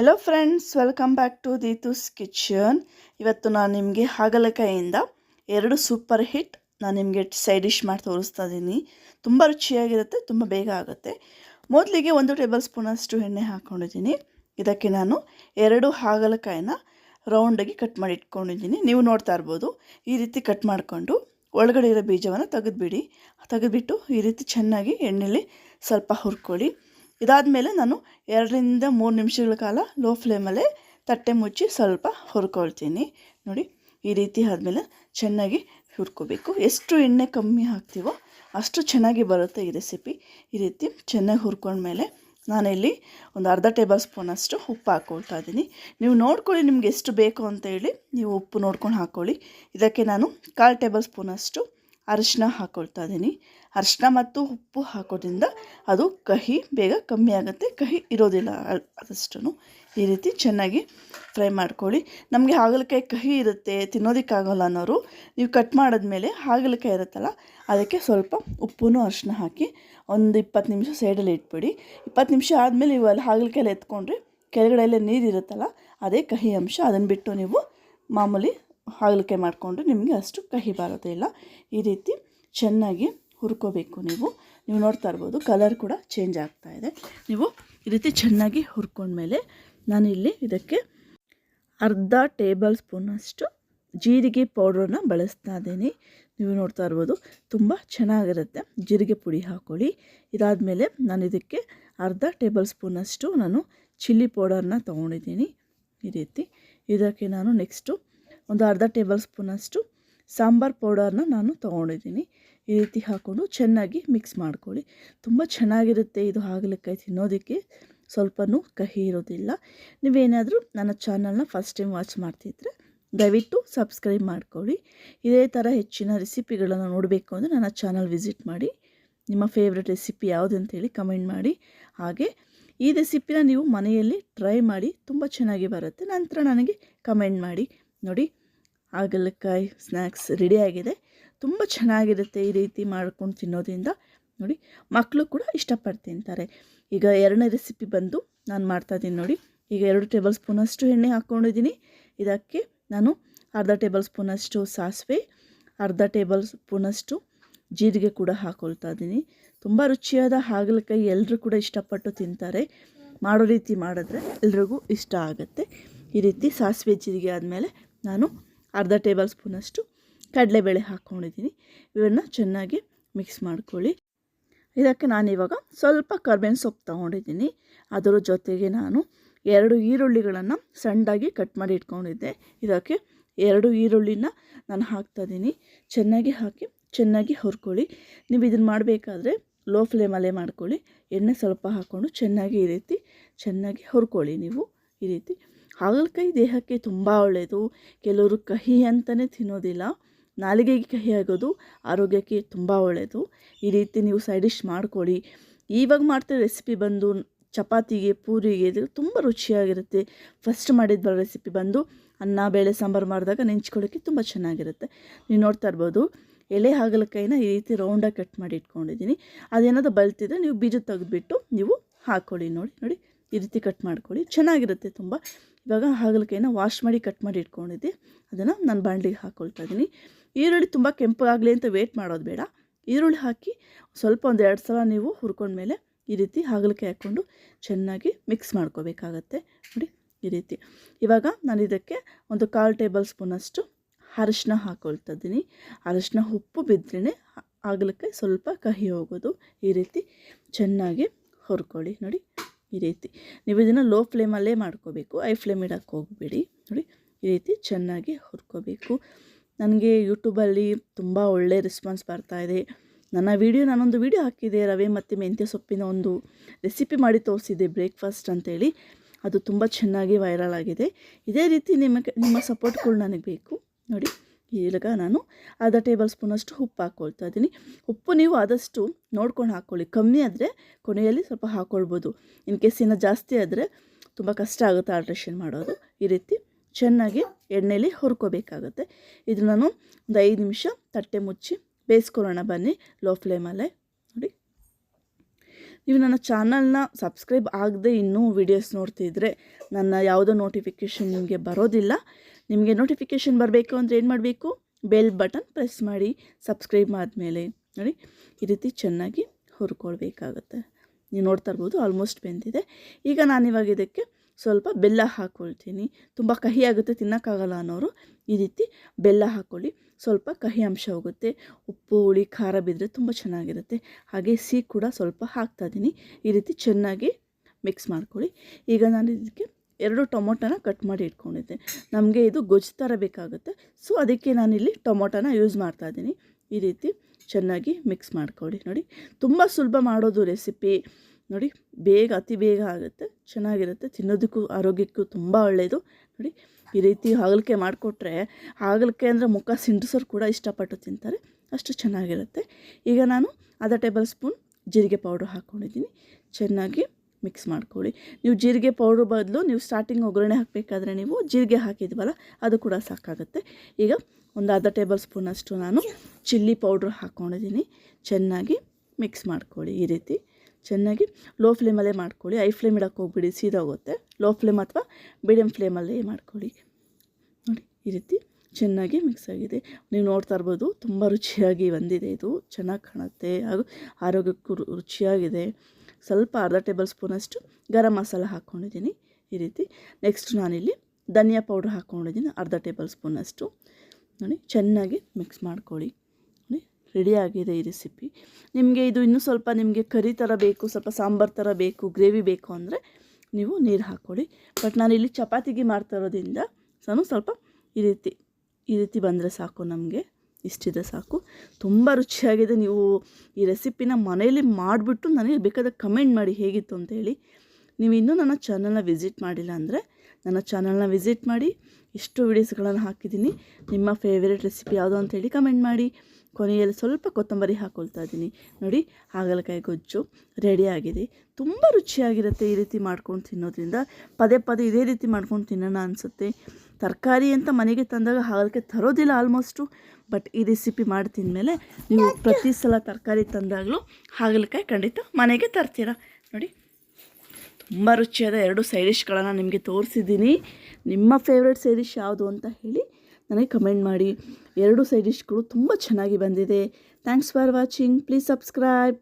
Hello friends welcome back to Deethu's kitchen ಇವತ್ತು ನಾನು ನಿಮಗೆ ಹಾಗಲಕಾಯಿಯಿಂದ ಎರಡು ಸೂಪರ್ ಹಿಟ್ ನಾನು ನಿಮಗೆ ಸೈಡ್ ಡಿಶ್ ಮಾಡಿ ತೋರಿಸ್ತಾ ಇದ್ದೀನಿ ತುಂಬ ರುಚಿಯಾಗಿರುತ್ತೆ, ತುಂಬ ಬೇಗ ಆಗುತ್ತೆ. ಮೊದಲಿಗೆ ಒಂದು ಟೇಬಲ್ ಸ್ಪೂನಷ್ಟು ಎಣ್ಣೆ ಹಾಕ್ಕೊಂಡಿದ್ದೀನಿ ಇದಕ್ಕೆ ನಾನು ಎರಡು ಹಾಗಲಕಾಯಿನ ರೌಂಡಾಗಿ ಕಟ್ ಮಾಡಿ ಇಟ್ಕೊಂಡಿದ್ದೀನಿ. ನೀವು ನೋಡ್ತಾ ಇರ್ಬೋದು, ಈ ರೀತಿ ಕಟ್ ಮಾಡಿಕೊಂಡು ಒಳಗಡೆ ಇರೋ ಬೀಜವನ್ನು ತೆಗೆದುಬಿಡಿ. ತೆಗೆದುಬಿಟ್ಟು ಈ ರೀತಿ ಚೆನ್ನಾಗಿ ಎಣ್ಣೆಲಿ ಸ್ವಲ್ಪ ಹುರ್ಕೊಳ್ಳಿ. ಇದಾದಮೇಲೆ ನಾನು ಎರಡರಿಂದ ಮೂರು ನಿಮಿಷಗಳ ಕಾಲ ಲೋ ಫ್ಲೇಮಲ್ಲೇ ತಟ್ಟೆ ಮುಚ್ಚಿ ಸ್ವಲ್ಪ ಹುರ್ಕೊಳ್ತೀನಿ. ನೋಡಿ, ಈ ರೀತಿ ಆದಮೇಲೆ ಚೆನ್ನಾಗಿ ಹುರ್ಕೋಬೇಕು. ಎಷ್ಟು ಎಣ್ಣೆ ಕಮ್ಮಿ ಹಾಕ್ತೀವೋ ಅಷ್ಟು ಚೆನ್ನಾಗಿ ಬರುತ್ತೆ ಈ ರೆಸಿಪಿ ಈ ರೀತಿ ಚೆನ್ನಾಗಿ ಹುರ್ಕೊಂಡ್ಮೇಲೆ ನಾನಿಲ್ಲಿ ಒಂದು ಅರ್ಧ ಟೇಬಲ್ ಸ್ಪೂನಷ್ಟು ಉಪ್ಪು ಹಾಕ್ಕೊಳ್ತಾ ಇದ್ದೀನಿ. ನೀವು ನೋಡ್ಕೊಳ್ಳಿ ನಿಮ್ಗೆ ಎಷ್ಟು ಬೇಕು ಅಂತ ಹೇಳಿ ನೀವು ಉಪ್ಪು ನೋಡ್ಕೊಂಡು ಹಾಕ್ಕೊಳ್ಳಿ. ಇದಕ್ಕೆ ನಾನು ಕಾಲು ಟೇಬಲ್ ಸ್ಪೂನಷ್ಟು ಅರಿಶಿನ ಹಾಕ್ಕೊಳ್ತಾ ಇದ್ದೀನಿ ಅರಿಶಿನ ಮತ್ತು ಉಪ್ಪು ಹಾಕೋದ್ರಿಂದ ಅದು ಕಹಿ ಬೇಗ ಕಮ್ಮಿ ಆಗುತ್ತೆ. ಕಹಿ ಇರೋದಿಲ್ಲ ಅದಷ್ಟು ಈ ರೀತಿ ಚೆನ್ನಾಗಿ ಫ್ರೈ ಮಾಡ್ಕೊಳ್ಳಿ. ನಮಗೆ ಹಾಗಲಕಾಯಿ ಕಹಿ ಇರುತ್ತೆ, ತಿನ್ನೋದಕ್ಕಾಗಲ್ಲ ಅನ್ನೋರು, ನೀವು ಕಟ್ ಮಾಡಿದ್ಮೇಲೆ ಹಾಗಲಕಾಯಿ ಇರುತ್ತಲ್ಲ, ಅದಕ್ಕೆ ಸ್ವಲ್ಪ ಉಪ್ಪು ಅರಿಶಿನ ಹಾಕಿ ಒಂದು ಇಪ್ಪತ್ತು ನಿಮಿಷ ಸೈಡಲ್ಲಿ ಇಟ್ಬಿಡಿ. ಇಪ್ಪತ್ತು ನಿಮಿಷ ಆದಮೇಲೆ ನೀವು ಅಲ್ಲಿ ಹಾಗಲಕಾಯಲ್ಲಿ ಎತ್ಕೊಂಡ್ರೆ ಕೆಳಗಡೆಯಲ್ಲೇ ನೀರು ಇರುತ್ತಲ್ಲ ಅದೇ ಕಹಿ ಅಂಶ. ಅದನ್ನು ಬಿಟ್ಟು ನೀವು ಮಾಮೂಲಿ ಹಾಗಲಕಾಯಿ ಮಾಡಿಕೊಂಡ್ರೆ ನಿಮಗೆ ಅಷ್ಟು ಕಹಿ ಬರೋದಿಲ್ಲ ಈ ರೀತಿ ಚೆನ್ನಾಗಿ ಹುರ್ಕೋಬೇಕು ನೀವು. ನೀವು ನೋಡ್ತಾ ಇರ್ಬೋದು ಕಲರ್ ಕೂಡ ಚೇಂಜ್ ಆಗ್ತಾ ಇದೆ. ನೀವು ಈ ರೀತಿ ಚೆನ್ನಾಗಿ ಹುರ್ಕೊಂಡ್ಮೇಲೆ ನಾನಿಲ್ಲಿ ಇದಕ್ಕೆ ಅರ್ಧ ಟೇಬಲ್ ಸ್ಪೂನಷ್ಟು ಜೀರಿಗೆ ಪೌಡ್ರನ್ನ ಬಳಸ್ತಾ ಇದ್ದೀನಿ. ನೀವು ನೋಡ್ತಾ ಇರ್ಬೋದು, ತುಂಬ ಚೆನ್ನಾಗಿರುತ್ತೆ. ಜೀರಿಗೆ ಪುಡಿ ಹಾಕ್ಕೊಳ್ಳಿ ಇದಾದಮೇಲೆ ನಾನು ಇದಕ್ಕೆ ಅರ್ಧ ಟೇಬಲ್ ಸ್ಪೂನಷ್ಟು ನಾನು ಚಿಲ್ಲಿ ಪೌಡರ್ನ ತೊಗೊಂಡಿದ್ದೀನಿ. ಈ ರೀತಿ ಇದಕ್ಕೆ ನಾನು ನೆಕ್ಸ್ಟು ಒಂದು ಅರ್ಧ ಟೇಬಲ್ ಸ್ಪೂನಷ್ಟು ಸಾಂಬಾರು ಪೌಡರ್ನ ನಾನು ತೊಗೊಂಡಿದ್ದೀನಿ. ಈ ರೀತಿ ಹಾಕ್ಕೊಂಡು ಚೆನ್ನಾಗಿ ಮಿಕ್ಸ್ ಮಾಡ್ಕೊಳ್ಳಿ. ತುಂಬ ಚೆನ್ನಾಗಿರುತ್ತೆ ಇದು ಹಾಗಲಕಾಯಿ ತಿನ್ನೋದಕ್ಕೆ. ಸ್ವಲ್ಪನೂ ಕಹಿ ಇರೋದಿಲ್ಲ. ನೀವೇನಾದರೂ ನನ್ನ ಚಾನಲ್ನ ಫಸ್ಟ್ ಟೈಮ್ ವಾಚ್ ಮಾಡ್ತಿದ್ರೆ ದಯವಿಟ್ಟು ಸಬ್ಸ್ಕ್ರೈಬ್ ಮಾಡ್ಕೊಳ್ಳಿ. ಇದೇ ಥರ ಹೆಚ್ಚಿನ ರೆಸಿಪಿಗಳನ್ನು ನೋಡಬೇಕು ಅಂದರೆ ನನ್ನ ಚಾನಲ್ ವಿಸಿಟ್ ಮಾಡಿ. ನಿಮ್ಮ ಫೇವ್ರೆಟ್ ರೆಸಿಪಿ ಯಾವುದು ಅಂತೇಳಿ ಕಮೆಂಟ್ ಮಾಡಿ. ಹಾಗೆ ಈ ರೆಸಿಪಿನ ನೀವು ಮನೆಯಲ್ಲಿ ಟ್ರೈ ಮಾಡಿ, ತುಂಬ ಚೆನ್ನಾಗಿ ಬರುತ್ತೆ. ನಂತರ ನನಗೆ ಕಮೆಂಟ್ ಮಾಡಿ. ನೋಡಿ ಹಾಗಲಕಾಯಿ ಸ್ನ್ಯಾಕ್ಸ್ ರೆಡಿಯಾಗಿದೆ ತುಂಬ ಚೆನ್ನಾಗಿರುತ್ತೆ ಈ ರೀತಿ ಮಾಡ್ಕೊಂಡು ತಿನ್ನೋದ್ರಿಂದ. ನೋಡಿ ಮಕ್ಕಳು ಕೂಡ ಇಷ್ಟಪಟ್ಟು ತಿಂತಾರೆ ಈಗ ಎರಡನೇ ರೆಸಿಪಿ ಬಂದು ನಾನು ಮಾಡ್ತಾಯಿದ್ದೀನಿ ನೋಡಿ. ಈಗ ಎರಡು ಟೇಬಲ್ ಸ್ಪೂನಷ್ಟು ಎಣ್ಣೆ ಹಾಕ್ಕೊಂಡಿದ್ದೀನಿ ಇದಕ್ಕೆ ನಾನು ಅರ್ಧ ಟೇಬಲ್ ಸ್ಪೂನಷ್ಟು ಸಾಸಿವೆ, ಅರ್ಧ ಟೇಬಲ್ ಸ್ಪೂನಷ್ಟು ಜೀರಿಗೆ ಕೂಡ ಹಾಕೊಳ್ತಾ ಇದ್ದೀನಿ. ತುಂಬ ರುಚಿಯಾದ ಹಾಗಲಕಾಯಿ ಎಲ್ಲರೂ ಕೂಡ ಇಷ್ಟಪಟ್ಟು ತಿಂತಾರೆ. ಮಾಡೋ ರೀತಿ ಮಾಡಿದ್ರೆ ಎಲ್ರಿಗೂ ಇಷ್ಟ ಆಗುತ್ತೆ. ಈ ರೀತಿ ಸಾಸಿವೆ, ಜೀರಿಗೆ ಆದಮೇಲೆ ನಾನು ಅರ್ಧ ಟೇಬಲ್ ಸ್ಪೂನಷ್ಟು ಕಡಲೆಬೇಳೆ ಹಾಕ್ಕೊಂಡಿದ್ದೀನಿ. ಇವನ್ನ ಚೆನ್ನಾಗಿ ಮಿಕ್ಸ್ ಮಾಡ್ಕೊಳ್ಳಿ. ಇದಕ್ಕೆ ನಾನಿವಾಗ ಸ್ವಲ್ಪ ಕರ್ಬೇವಿನ ಸೊಪ್ಪು ತೊಗೊಂಡಿದ್ದೀನಿ. ಅದರ ಜೊತೆಗೆ ನಾನು ಎರಡು ಈರುಳ್ಳಿಗಳನ್ನು ಸಣ್ಣದಾಗಿ ಕಟ್ ಮಾಡಿ ಇಟ್ಕೊಂಡಿದ್ದೆ. ಇದಕ್ಕೆ ಎರಡು ಈರುಳ್ಳಿನ ನಾನು ಹಾಕ್ತಾಯಿದ್ದೀನಿ ಚೆನ್ನಾಗಿ ಹಾಕಿ, ಚೆನ್ನಾಗಿ ಹುರ್ಕೊಳ್ಳಿ. ನೀವು ಇದನ್ನು ಮಾಡಬೇಕಾದ್ರೆ ಲೋ ಫ್ಲೇಮಲ್ಲೇ ಮಾಡ್ಕೊಳ್ಳಿ. ಎಣ್ಣೆ ಸ್ವಲ್ಪ ಹಾಕ್ಕೊಂಡು ಚೆನ್ನಾಗಿ ಈ ರೀತಿ ಚೆನ್ನಾಗಿ ಹುರ್ಕೊಳ್ಳಿ ನೀವು ಈ ರೀತಿ. ಹಾಗಲಕಾಯಿ ದೇಹಕ್ಕೆ ತುಂಬ ಒಳ್ಳೆಯದು. ಕೆಲವರು ಕಹಿ ಅಂತಲೇ ತಿನ್ನೋದಿಲ್ಲ. ನಾಲಿಗೆಗೆ ಕಹಿ ಆಗೋದು ಆರೋಗ್ಯಕ್ಕೆ ತುಂಬ ಒಳ್ಳೆಯದು. ಈ ರೀತಿ ನೀವು ಸೈಡ್ ಡಿಶ್ ಮಾಡ್ಕೊಳ್ಳಿ. ಇವಾಗ ಮಾಡ್ತಾ ರೆಸಿಪಿ ಬಂದು ಚಪಾತಿಗೆ, ಪೂರಿಗೆ ಇದು ತುಂಬ ರುಚಿಯಾಗಿರುತ್ತೆ. ಫಸ್ಟ್ ಮಾಡಿದ ರೆಸಿಪಿ ಬಂದು ಅನ್ನ, ಬೇಳೆ, ಸಾಂಬಾರು ಮಾಡಿದಾಗ ನೆಂಚ್ಕೊಳ್ಳೋಕ್ಕೆ ತುಂಬ ಚೆನ್ನಾಗಿರುತ್ತೆ. ನೀವು ನೋಡ್ತಾ ಇರ್ಬೋದು, ಎಲೆ ಹಾಗಲಕಾಯಿನ ಈ ರೀತಿ ರೌಂಡಾಗಿ ಕಟ್ ಮಾಡಿ ಇಟ್ಕೊಂಡಿದ್ದೀನಿ. ಅದೇನಾದರೂ ಬಲ್ತಿದ್ರೆ ನೀವು ಬೀಜ ತೆಗೆದುಬಿಟ್ಟು ನೀವು ಹಾಕ್ಕೊಳ್ಳಿ ನೋಡಿ ನೋಡಿ. ಈ ರೀತಿ ಕಟ್ ಮಾಡ್ಕೊಳ್ಳಿ. ಚೆನ್ನಾಗಿರುತ್ತೆ ತುಂಬ. ಇವಾಗ ಹಾಗಲಕಾಯಿನ ವಾಶ್ ಮಾಡಿ ಕಟ್ ಮಾಡಿ ಇಟ್ಕೊಂಡಿದ್ದೆ. ಅದನ್ನು ನಾನು ಬಾಣಲಿಗೆ ಹಾಕ್ಕೊಳ್ತಾ ಇದ್ದೀನಿ ಈರುಳ್ಳಿ ತುಂಬ ಕೆಂಪಾಗಲಿ ಅಂತ ವೇಟ್ ಮಾಡೋದು ಬೇಡ. ಈರುಳ್ಳಿ ಹಾಕಿ ಸ್ವಲ್ಪ ಒಂದು ಎರಡು ಸಲ ನೀವು ಹುರ್ಕೊಂಡ್ಮೇಲೆ ಈ ರೀತಿ ಹಾಗಲಕಾಯಿ ಹಾಕ್ಕೊಂಡು ಚೆನ್ನಾಗಿ ಮಿಕ್ಸ್ ಮಾಡ್ಕೋಬೇಕಾಗತ್ತೆ. ನೋಡಿ ಈ ರೀತಿ. ಇವಾಗ ನಾನು ಇದಕ್ಕೆ ಒಂದು ಕಾಲು ಟೇಬಲ್ ಸ್ಪೂನಷ್ಟು ಅರಶಿನ ಹಾಕ್ಕೊಳ್ತಾ ಇದ್ದೀನಿ ಅರಶಿನ ಉಪ್ಪು ಬಿದ್ದರೆ ಹಾಗಲಕಾಯಿ ಸ್ವಲ್ಪ ಕಹಿ ಹೋಗೋದು. ಈ ರೀತಿ ಚೆನ್ನಾಗಿ ಹುರ್ಕೊಳ್ಳಿ. ನೋಡಿ ಈ ರೀತಿ ನೀವು ಇದನ್ನು ಲೋ ಫ್ಲೇಮಲ್ಲೇ ಮಾಡ್ಕೋಬೇಕು. ಐ ಫ್ಲೇಮ್ ಇಡೋಕ್ಕೆ ಹೋಗಬೇಡಿ. ನೋಡಿ, ಈ ರೀತಿ ಚೆನ್ನಾಗಿ ಹುರ್ಕೋಬೇಕು. ನನಗೆ ಯೂಟ್ಯೂಬಲ್ಲಿ ತುಂಬ ಒಳ್ಳೆ ರೆಸ್ಪಾನ್ಸ್ ಇದೆ. ನನ್ನ ವೀಡಿಯೋ ನಾನೊಂದು ವೀಡಿಯೋ ಹಾಕಿದೆ, ರವೆ ಮತ್ತು ಮೆಂತ್ಯ ಸೊಪ್ಪಿನ ಒಂದು ರೆಸಿಪಿ ಮಾಡಿ ತೋರಿಸಿದೆ ಬ್ರೇಕ್ಫಾಸ್ಟ್ ಅಂತೇಳಿ. ಅದು ತುಂಬ ಚೆನ್ನಾಗಿ ವೈರಲ್ ಆಗಿದೆ. ಇದೇ ರೀತಿ ನಿಮಗೆ ನಿಮ್ಮ ಸಪೋರ್ಟ್ಗಳು ನನಗೆ ಬೇಕು. ನೋಡಿ ಈಗ ನಾನು ಅರ್ಧ ಟೇಬಲ್ ಸ್ಪೂನಷ್ಟು ಉಪ್ಪು ಹಾಕ್ಕೊಳ್ತಾ ಇದ್ದೀನಿ. ಉಪ್ಪು ನೀವು ಆದಷ್ಟು ನೋಡ್ಕೊಂಡು ಹಾಕ್ಕೊಳ್ಳಿ ಕಮ್ಮಿ ಆದರೆ ಕೊನೆಯಲ್ಲಿ ಸ್ವಲ್ಪ ಹಾಕ್ಕೊಳ್ಬೋದು ಇನ್ ಕೇಸ್ ಇನ್ನೂ ಜಾಸ್ತಿ ಆದರೆ ತುಂಬ ಕಷ್ಟ ಆಗುತ್ತೆ ಆಲ್ಟ್ರೇಷನ್ ಮಾಡೋದು. ಈ ರೀತಿ ಚೆನ್ನಾಗಿ ಎಣ್ಣೆಯಲ್ಲಿ ಹುರ್ಕೋಬೇಕಾಗುತ್ತೆ. ಇದು ನಾನು ಒಂದು ಐದು ನಿಮಿಷ ತಟ್ಟೆ ಮುಚ್ಚಿ ಬೇಯಿಸ್ಕೊಳ್ಳೋಣ ಬನ್ನಿ. ಲೋ ಫ್ಲೇಮಲ್ಲೇ. ನೀವು ನನ್ನ ಚಾನಲ್ನ ಸಬ್ಸ್ಕ್ರೈಬ್ ಆಗದೆ ಇನ್ನೂ ವೀಡಿಯೋಸ್ ನೋಡ್ತಿದ್ರೆ ನನ್ನ ಯಾವುದೋ ನೋಟಿಫಿಕೇಷನ್ ನಿಮಗೆ ಬರೋದಿಲ್ಲ. ನಿಮಗೆ ನೋಟಿಫಿಕೇಷನ್ ಬರಬೇಕು ಅಂದರೆ ಏನು ಮಾಡಬೇಕು? ಬೆಲ್ ಬಟನ್ ಪ್ರೆಸ್ ಮಾಡಿ ಸಬ್ಸ್ಕ್ರೈಬ್ ಆದಮೇಲೆ ನೋಡಿ, ಈ ರೀತಿ ಚೆನ್ನಾಗಿ ಹುರ್ಕೊಳ್ಬೇಕಾಗುತ್ತೆ. ನೀವು ನೋಡ್ತಾ ಇರ್ಬೋದು ಆಲ್ಮೋಸ್ಟ್ ಬೆಂದಿದೆ. ಈಗ ನಾನಿವಾಗ ಇದಕ್ಕೆ ಸ್ವಲ್ಪ ಬೆಲ್ಲ ಹಾಕ್ಕೊಳ್ತೀನಿ ತುಂಬ ಕಹಿ ಆಗುತ್ತೆ, ತಿನ್ನೋಕ್ಕಾಗಲ್ಲ ಅನ್ನೋರು ಈ ರೀತಿ ಬೆಲ್ಲ ಹಾಕ್ಕೊಳ್ಳಿ ಸ್ವಲ್ಪ ಕಹಿ ಅಂಶ ಹೋಗುತ್ತೆ. ಉಪ್ಪು, ಹುಳಿ, ಖಾರ ಬಿದ್ದರೆ ತುಂಬ ಚೆನ್ನಾಗಿರುತ್ತೆ. ಹಾಗೆ ಸಿಹಿ ಕೂಡ ಸ್ವಲ್ಪ ಹಾಕ್ತಾ ಇದ್ದೀನಿ ಈ ರೀತಿ ಚೆನ್ನಾಗಿ ಮಿಕ್ಸ್ ಮಾಡ್ಕೊಳ್ಳಿ. ಈಗ ನಾನು ಇದಕ್ಕೆ ಎರಡು ಟೊಮೊಟೊನ ಕಟ್ ಮಾಡಿ ಇಟ್ಕೊಂಡಿದ್ದೆ. ನಮಗೆ ಇದು ಗೊಜ್ಜು ಥರ ಬೇಕಾಗುತ್ತೆ. ಸೊ, ಅದಕ್ಕೆ ನಾನಿಲ್ಲಿ ಟೊಮೊಟೊನ ಯೂಸ್ ಮಾಡ್ತಾಯಿದ್ದೀನಿ ಈ ರೀತಿ ಚೆನ್ನಾಗಿ ಮಿಕ್ಸ್ ಮಾಡ್ಕೊಳ್ಳಿ ನೋಡಿ. ತುಂಬ ಸುಲಭ ಮಾಡೋದು ರೆಸಿಪಿ. ನೋಡಿ, ಬೇಗ, ಅತಿ ಬೇಗ ಆಗುತ್ತೆ, ಚೆನ್ನಾಗಿರುತ್ತೆ, ತಿನ್ನೋದಕ್ಕೂ, ಆರೋಗ್ಯಕ್ಕೂ ತುಂಬ ಒಳ್ಳೆಯದು ನೋಡಿ, ಈ ರೀತಿ ಹಾಗಲಕೆ ಮಾಡಿಕೊಟ್ರೆ ಹಾಗಲಕೆ ಅಂದರೆ ಮುಖ ಸಿಂಡಿಸೋರು ಕೂಡ ಇಷ್ಟಪಟ್ಟು ತಿಂತಾರೆ, ಅಷ್ಟು ಚೆನ್ನಾಗಿರುತ್ತೆ. ಈಗ ನಾನು ಅರ್ಧ ಟೇಬಲ್ ಸ್ಪೂನ್ ಜೀರಿಗೆ ಪೌಡ್ರ್ ಹಾಕ್ಕೊಂಡಿದ್ದೀನಿ ಚೆನ್ನಾಗಿ ಮಿಕ್ಸ್ ಮಾಡ್ಕೊಳ್ಳಿ. ನೀವು ಜೀರಿಗೆ ಪೌಡ್ರ್ ಬದಲು ನೀವು ಸ್ಟಾರ್ಟಿಂಗ್ ಒಗ್ಗರಣೆ ಹಾಕಬೇಕಾದ್ರೆ ನೀವು ಜೀರಿಗೆ ಹಾಕಿದ್ವಲ್ಲ, ಅದು ಕೂಡ ಸಾಕಾಗುತ್ತೆ. ಈಗ ಒಂದು ಅರ್ಧ ಟೇಬಲ್ ಸ್ಪೂನಷ್ಟು ನಾನು ಚಿಲ್ಲಿ ಪೌಡ್ರ್ ಹಾಕ್ಕೊಂಡಿದ್ದೀನಿ ಚೆನ್ನಾಗಿ ಮಿಕ್ಸ್ ಮಾಡ್ಕೊಳ್ಳಿ ಈ ರೀತಿ. ಚೆನ್ನಾಗಿ ಲೋ ಫ್ಲೇಮಲ್ಲೇ ಮಾಡ್ಕೊಳ್ಳಿ. ಹೈ ಫ್ಲೇಮ್ ಇಡಕ್ಕೆ ಹೋಗ್ಬಿಡಿ ಸೀದೋಗುತ್ತೆ ಲೋ ಫ್ಲೇಮ್ ಅಥವಾ ಮೀಡಿಯಮ್ ಫ್ಲೇಮಲ್ಲೇ ಮಾಡ್ಕೊಳ್ಳಿ. ನೋಡಿ, ಈ ರೀತಿ ಚೆನ್ನಾಗಿ ಮಿಕ್ಸ್ ಆಗಿದೆ. ನೀವು ನೋಡ್ತಾ ಇರ್ಬೋದು, ತುಂಬ ರುಚಿಯಾಗಿ ಬಂದಿದೆ ಇದು. ಚೆನ್ನಾಗಿ ಕಾಣುತ್ತೆ. ಹಾಗೂ ಆರೋಗ್ಯಕ್ಕೂ ರುಚಿಯಾಗಿದೆ. ಸ್ವಲ್ಪ ಅರ್ಧ ಟೇಬಲ್ ಸ್ಪೂನಷ್ಟು ಗರಂ ಮಸಾಲ ಹಾಕ್ಕೊಂಡಿದ್ದೀನಿ ಈ ರೀತಿ. ನೆಕ್ಸ್ಟ್ ನಾನಿಲ್ಲಿ ಧನಿಯಾ ಪೌಡ್ರ್ ಹಾಕ್ಕೊಂಡಿದ್ದೀನಿ, ಅರ್ಧ ಟೇಬಲ್ ಸ್ಪೂನಷ್ಟು ನೋಡಿ, ಚೆನ್ನಾಗಿ ಮಿಕ್ಸ್ ಮಾಡ್ಕೊಳ್ಳಿ. ರೆಡಿಯಾಗಿದೆ ಈ ರೆಸಿಪಿ ನಿಮಗೆ ಇದು ಇನ್ನೂ ಸ್ವಲ್ಪ ನಿಮಗೆ ಕರಿ ಥರ ಬೇಕು, ಸ್ವಲ್ಪ ಸಾಂಬಾರು ಥರ ಬೇಕು ಗ್ರೇವಿ ಬೇಕು ಅಂದರೆ ನೀವು ನೀರು ಹಾಕ್ಕೊಳ್ಳಿ ಬಟ್ ನಾನು ಇಲ್ಲಿ ಚಪಾತಿಗೆ ಮಾಡ್ತಾ ಇರೋದ್ರಿಂದ ನಾನು ಸ್ವಲ್ಪ ಈ ರೀತಿ ಈ ರೀತಿ ಬಂದರೆ ಸಾಕು ನಮಗೆ ಇಷ್ಟಿದೆ ಸಾಕು. ತುಂಬ ರುಚಿಯಾಗಿದೆ ನೀವು ಈ ರೆಸಿಪಿನ ಮನೆಯಲ್ಲಿ ಮಾಡಿಬಿಟ್ಟು ನನಗೆ ಬೇಕಾದ ಕಮೆಂಟ್ ಮಾಡಿ ಹೇಗಿತ್ತು ಅಂತೇಳಿ ನೀವು ಇನ್ನೂ ನನ್ನ ಚಾನಲ್ನ ವಿಸಿಟ್ ಮಾಡಿಲ್ಲ ಅಂದರೆ ನನ್ನ ಚಾನಲ್ನ ವಿಸಿಟ್ ಮಾಡಿ. ಇಷ್ಟು ವೀಡಿಯೋಸ್ಗಳನ್ನು ಹಾಕಿದ್ದೀನಿ. ನಿಮ್ಮ ಫೇವ್ರೆಟ್ ರೆಸಿಪಿ ಯಾವುದು ಅಂತೇಳಿ ಕಮೆಂಟ್ ಮಾಡಿ. ಕೊನೆಯಲ್ಲಿ ಸ್ವಲ್ಪ ಕೊತ್ತಂಬರಿ ಹಾಕ್ಕೊಳ್ತಾ ಇದ್ದೀನಿ. ನೋಡಿ, ಹಾಗಲಕಾಯಿ ಗೊಜ್ಜು ರೆಡಿಯಾಗಿದೆ ತುಂಬ ರುಚಿಯಾಗಿರುತ್ತೆ ಈ ರೀತಿ ಮಾಡ್ಕೊಂಡು ತಿನ್ನೋದ್ರಿಂದ. ಪದೇ ಪದೇ ಇದೇ ರೀತಿ ಮಾಡ್ಕೊಂಡು ತಿನ್ನೋಣ ಅನಿಸುತ್ತೆ. ತರಕಾರಿ ಅಂತ ಮನೆಗೆ ತಂದಾಗ ಹಾಗಲಕಾಯಿ ತರೋದಿಲ್ಲ ಆಲ್ಮೋಸ್ಟು ಬಟ್ ಈ ರೆಸಿಪಿ ಮಾಡಿ ತಿಂದಮೇಲೆ ನೀವು ಪ್ರತಿ ಸಲ ತರಕಾರಿ ತಂದಾಗಲೂ ಹಾಗಲಕಾಯಿ ಖಂಡಿತ ಮನೆಗೆ ತರ್ತೀರ. ನೋಡಿ, ತುಂಬ ರುಚಿಯಾದ ಎರಡು ಸೈಡ್ ಡಿಶ್ಗಳನ್ನು ನಿಮಗೆ ತೋರಿಸಿದ್ದೀನಿ. ನಿಮ್ಮ ಫೇವ್ರೆಟ್ ಸೈಡ್ ಡಿಶ್ ಯಾವುದು ಅಂತ ಹೇಳಿ ನನಗೆ ಕಮೆಂಟ್ ಮಾಡಿ. ಎರಡು ಸೈಡ್ ತುಂಬ ಚೆನ್ನಾಗಿ ಬಂದಿದೆ. Thanks for watching please subscribe